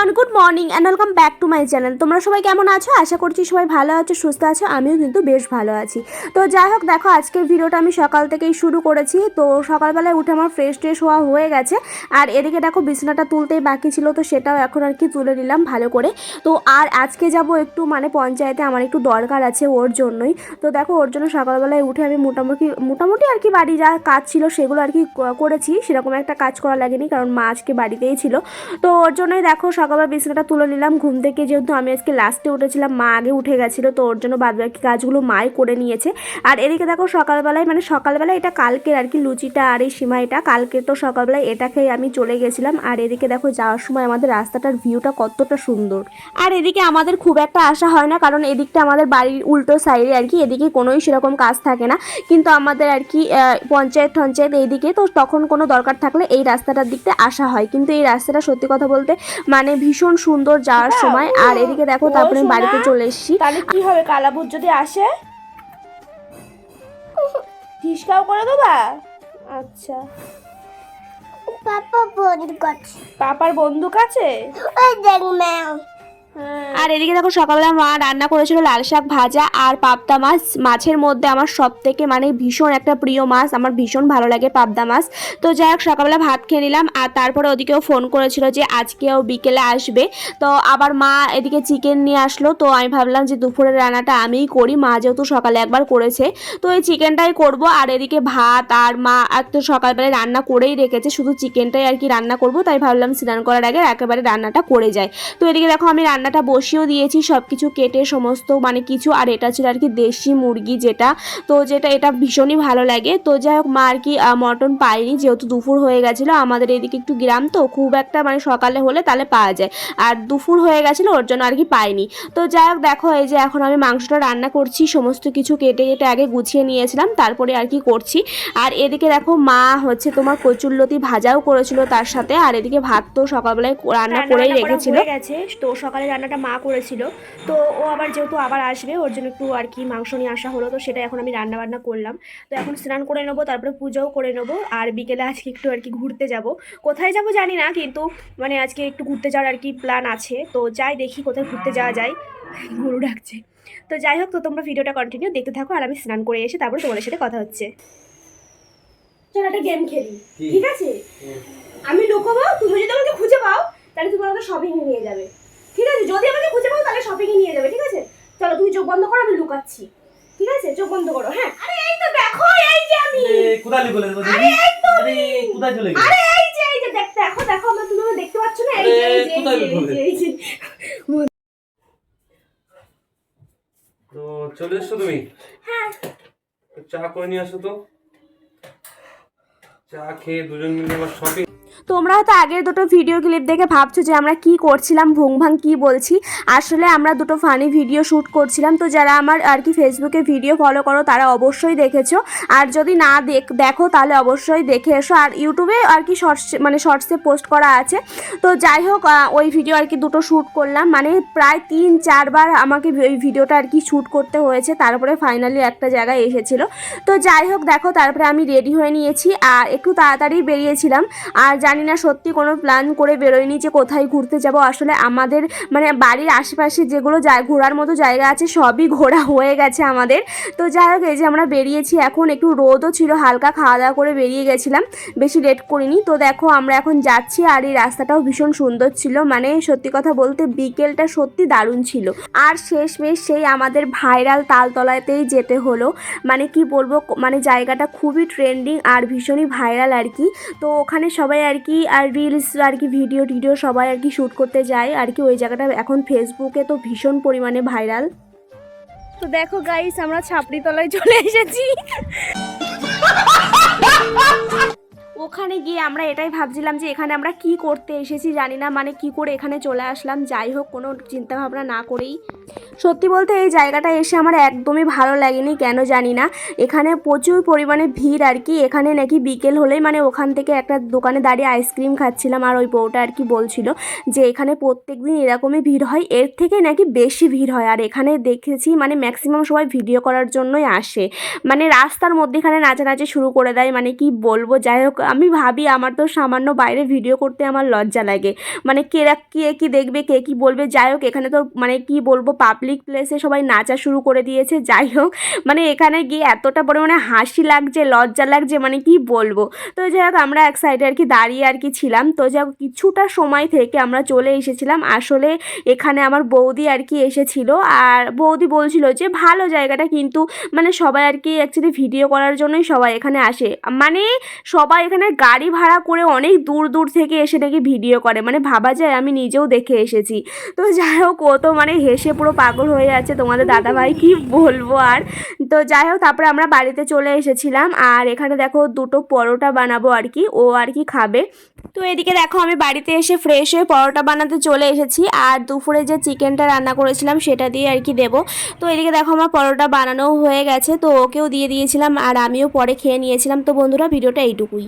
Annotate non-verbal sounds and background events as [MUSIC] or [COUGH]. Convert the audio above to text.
Morning and welcome back to my channel তোমরা সবাই কেমন আছো? আশা করছি সবাই ভালো আছো, সুস্থ আছো, আমিও কিন্তু বেশ ভালো আছি। তো যাই হোক, দেখো, আজকের ভিডিওটা আমি সকাল থেকেই শুরু করেছি। তো সকালবেলায় উঠে আমার ফ্রেশ ট্রেশ হওয়া হয়ে গেছে। আর এদিকে দেখো, বিছানাটা তুলতেই বাকি ছিল, তো সেটাও এখন আর কি তুলে নিলাম ভালো করে। তো আর আজকে যাব একটু মানে পঞ্চায়েতে আমার একটু দরকার আছে ওর জন্যই। তো দেখো, ওর জন্য সকালবেলায় উঠে আমি মোটামুটি মোটামুটি আর কি বাড়ি যা কাজ ছিল সেগুলো আর কি করেছি। সেরকম একটা কাজ করা লাগেনি, কারণ মা আজকে বাড়িতেই ছিল। তো ওর জন্যই দেখো সকালবেলা বিছানাটা তুলে নিলাম। ঘুম থেকে যেহেতু আমি আজকে লাস্টে উঠেছিলাম, মা আগে উঠে গেছিল, তো ওর জন্য বাদ বাকি কাজগুলো মাই করে নিয়েছে। আর এদিকে দেখো সকালবেলায় মানে সকালবেলায় এটা কালকের আর কি, লুচিটা আর এই সিমাইটা কালকে তো সকালবেলায় এটা খেয়ে আমি চলে গেছিলাম। আর এদিকে দেখো যাওয়ার সময় আমাদের রাস্তাটার ভিউটা কতটা সুন্দর। আর এদিকে আমাদের খুব একটা আশা হয় না, কারণ এদিকটা আমাদের বাড়ির উল্টো সাইডে আর কি, এদিকে কোনোই সেরকম কাজ থাকে না। কিন্তু আমাদের আর কি পঞ্চায়েত টঞ্চায়েত এইদিকে, তো তখন কোনো দরকার থাকলে এই রাস্তাটার দিকতে আসা হয়। কিন্তু এই রাস্তাটা সত্যি কথা বলতে মানে ভীষণ সুন্দর যাওয়ার সময়। আর এদিকে দেখো তারপরে আমি বাড়িতে চলে এসেছি। তাহলে কি হবে কালাবুট যদি আসে? ঢিসকাও করে দেবা? আচ্ছা। পাপা বন্দুক আছে। পাপার বন্দুক আছে? ওই দেখ ম্যাম হ্যাঁ আর এদিকে দেখো, সকালবেলা মা রান্না করেছিল লাল শাক ভাজা আর পাবদা মাছ। মাছের মধ্যে আমার সব থেকে মানে ভীষণ একটা প্রিয় মাছ। আমার ভীষণ ভালো লাগে পাবদা মাছ। তো যাই হোক, সকালবেলা ভাত খেয়ে নিলাম আর তারপরে ওদিকেও ফোন করেছিল যে আজকেও বিকেলে আসবে। তো আবার মা এদিকে চিকেন নিয়ে আসলো। তো আমি ভাবলাম যে দুপুরের রান্নাটা আমিই করি। মা যেহেতু সকালে একবার করেছে। তো এই চিকেনটাই করব। আর এদিকে ভাত আর মা তো সকালবেলায় রান্না করেই রেখেছে। শুধু চিকেনটাই আর কি রান্না করব। তাই ভাবলাম স্নান করার আগে একেবারে রান্নাটা করে যায় তো এদিকে দেখো, আমি রান্নাটা বসিয়েও দিয়েছি সব কিছু কেটে সমস্ত মানে কিছু, আর এটা ছিল আর কি দেশি মুরগি যেটা। তো যেটা, এটা ভীষণই ভালো লাগে। তো যাই হোক, মা আর কি মটন পাইনি, যেহেতু দুপুর হয়ে গেছিল, আমাদের এদিকে একটু গ্রাম তো, খুব একটা মানে সকালে হলে তাহলে পাওয়া যায়। আর দুপুর হয়ে গেছিল, ওর জন্য আর কি পাইনি। তো যাই হোক, দেখো, এই যে এখন আমি মাংসটা রান্না করছি, সমস্ত কিছু কেটে কেটে আগে গুছিয়ে নিয়েছিলাম, তারপরে আর কি করছি। আর এদিকে দেখো, মা হচ্ছে তোমার কচুরলতি ভাজাও করেছিল তার সাথে, আর এদিকে ভাত তো সকালবেলায় রান্না করেই রেখেছিল। তো সকালে রান্নাটা মা করেছিল। তো ও আবার যেহেতু আবার আসবে ওর জন্য একটু আর কি মাংস নিয়ে আসা হলো। তো সেটা এখন আমি রান্না বান্না করলাম। তো এখন স্নান করে নেব তারপরে পুজোও করে নেব। আর বিকেলে আজকে একটু আর কি ঘুরতে যাব। কোথায় যাব জানি না কিন্তু মানে আজকে একটু ঘুরতে যাওয়ার আর কি প্ল্যান আছে। তো যাই দেখি কোথায় ঘুরতে যাওয়া যায়। গরু ডাকছে। তো যাই হোক তো তোমরা ভিডিওটা কন্টিনিউ দেখতে থাকো আর আমি স্নান করে এসে তারপরে তোমাদের সাথে কথা হচ্ছে। চল একটা গেম খেলি। ঠিক আছে? আমি লুকোবো তুমি যদি আমাকে খুঁজে পাও তাহলে তুমি আমাকে শপিং নিয়ে যাবে। ঠিক আছে? যদি আমাকে খুঁজে পাও তাহলে শপিং এ নিয়ে যাবে ঠিক আছে? চলো তুমি চোখ বন্ধ করো আমি লুকাচ্ছি। ঠিক আছে? চোখ বন্ধ করো হ্যাঁ? আরে এই তো দেখো এই যে আমি! কোথায় লুকোলে? তো আরে এই তো আরে কোথায় চলে গেলে? আরে এই যে এই যে দেখ দেখো দেখো আমরা তুমি দেখতে পাচ্ছ না? এই যে এই যে, কোথায় যে তো চলে এসছো তুমি? হ্যাঁ। চা করে নিয়ে আসো তো। চা খেয়ে দুজন মিলে আবার শপিং তোমরা হয়তো আগের দুটো ভিডিও ক্লিপ দেখে ভাবছ যে আমরা কি করছিলাম ভুং ভাং কী বলছি। আসলে আমরা দুটো ফানি ভিডিও শ্যুট করছিলাম। তো যারা আমার আর কি ফেসবুকে ভিডিও ফলো করো, তারা অবশ্যই দেখেছ। আর যদি না দেখ, দেখো, তাহলে অবশ্যই দেখে এসো। আর ইউটিউবে আর কি শর্টস মানে শর্টসে পোস্ট করা আছে। তো যাই হোক ওই ভিডিও আর কি দুটো শ্যুট করলাম। মানে প্রায় তিন, চারবার আমাকে ওই ভিডিওটা আর কি শ্যুট করতে হয়েছে। তারপরে ফাইনালি একটা জায়গায় এসেছিল। তো যাই হোক, দেখো, তারপরে আমি রেডি হয়ে নিয়েছি। আর একটু তাড়াতাড়ি বেরিয়েছিলাম। আর জানি না সত্যি কোনো প্ল্যান করে বেরোয়নি যে কোথায় ঘুরতে যাব। আসলে আমাদের মানে বাড়ির আশেপাশে যেগুলো ঘোরার মতো জায়গা আছে সবই ঘোরা হয়ে গেছে আমাদের। তো যাই হোক, এই যে আমরা বেরিয়েছি এখন, একটু রোদও ছিল, হালকা খাওয়া দাওয়া করে বেরিয়ে গেছিলাম। বেশি লেট করিনি। তো দেখো, আমরা এখন যাচ্ছি আর এই রাস্তাটাও ভীষণ সুন্দর ছিল। মানে সত্যি কথা বলতে বিকেলটা সত্যি দারুণ ছিল। আর শেষমেশ সেই আমাদের ভাইরাল তালতলাতেই যেতে হলো। মানে কি বলব মানে জায়গাটা খুবই ট্রেন্ডিং আর ভীষণই ভাইরাল আর কি। তো ওখানে সবাই আর কি আর রিলস আর কি ভিডিও টিডিও সবাই আর কি শ্যুট করতে যায়, আর কি ওই জায়গাটা এখন ফেসবুকে তো ভীষণ পরিমাণে ভাইরাল তো দেখো গাইস আমরা ছাপড়ি তলায় চলে এসেছি। [LAUGHS] ওখানে গিয়ে আমরা এটাই ভাবছিলাম যে এখানে আমরা কি করতে এসেছি জানি না মানে কি করে এখানে চলে আসলাম, যাই হোক কোনো চিন্তাভাবনা না করেই। সত্যি বলতে এই জায়গাটা এসে আমার একদমই ভালো লাগেনি, কেন জানি না। এখানে প্রচুর পরিমাণে ভিড় আর কি, এখানে নাকি বিকেল হলেই মানে ওখান থেকে একটা দোকানে দাঁড়িয়ে আইসক্রিম খাচ্ছিলাম আর ওই বউটা আর কি বলছিল যে এখানে প্রত্যেক দিন এরকমই ভিড় হয়, এর থেকে নাকি বেশি ভিড় হয়। আর এখানে দেখেছি মানে ম্যাক্সিমাম সবাই ভিডিও করার জন্যই আসে। মানে রাস্তার মধ্যেখানে নাচানাচি শুরু করে দেয় মানে কি বলব, যাই হোক আমি ভাবি আমার তো সামান্য বাইরে ভিডিও করতে আমার লজ্জা লাগে। মানে কে কে কী দেখবে, কে কী বলবে? যাই হোক, এখানে তো মানে কি বলব পাবলিক প্লেসে সবাই নাচা শুরু করে দিয়েছে। যাই হোক মানে এখানে গিয়ে এতটা পরিমাণে হাসি লাগছে, লজ্জা লাগছে মানে কি বলব? তো যাই হোক, আমরা এক সাইডে আর কি দাঁড়িয়ে আর কি ছিলাম। তো যাই হোক, কিছুটা সময় থেকে আমরা চলে এসেছিলাম। আসলে এখানে আমার বৌদি আর কি এসেছিল। আর বৌদি বলছিল যে, ভালো জায়গাটা কিন্তু মানে সবাই আর কি অ্যাকচুয়ালি ভিডিও করার জন্যই সবাই এখানে আসে। মানে সবাই এখানে গাড়ি ভাড়া করে অনেক দূর দূর থেকে এসে নাকি ভিডিও করে। মানে ভাবা যায়, আমি নিজেও দেখে এসেছি। তো যাই হোক, ও তো মানে হেসে পুরো পাগল হয়ে যাচ্ছে। তোমাদের দাদাভাই কি বলব আর? তো যাই হোক, তারপরে আমরা বাড়িতে চলে এসেছিলাম। আর এখানে দেখো, দুটো পরোটা বানাবো আর কি। ও আর কি খাবে। তো এদিকে দেখো, আমি বাড়িতে এসে ফ্রেশ হয়ে পরোটা বানাতে চলে এসেছি। আর দুপুরে যে চিকেনটা রান্না করেছিলাম, সেটা দিয়ে আর কি দেবো। তো এদিকে দেখো, আমার পরোটা বানানো হয়ে গেছে। তো ওকেও দিয়ে দিয়েছিলাম। আর আমিও পরে খেয়ে নিয়েছিলাম। তো বন্ধুরা, ভিডিওটা এইটুকুই।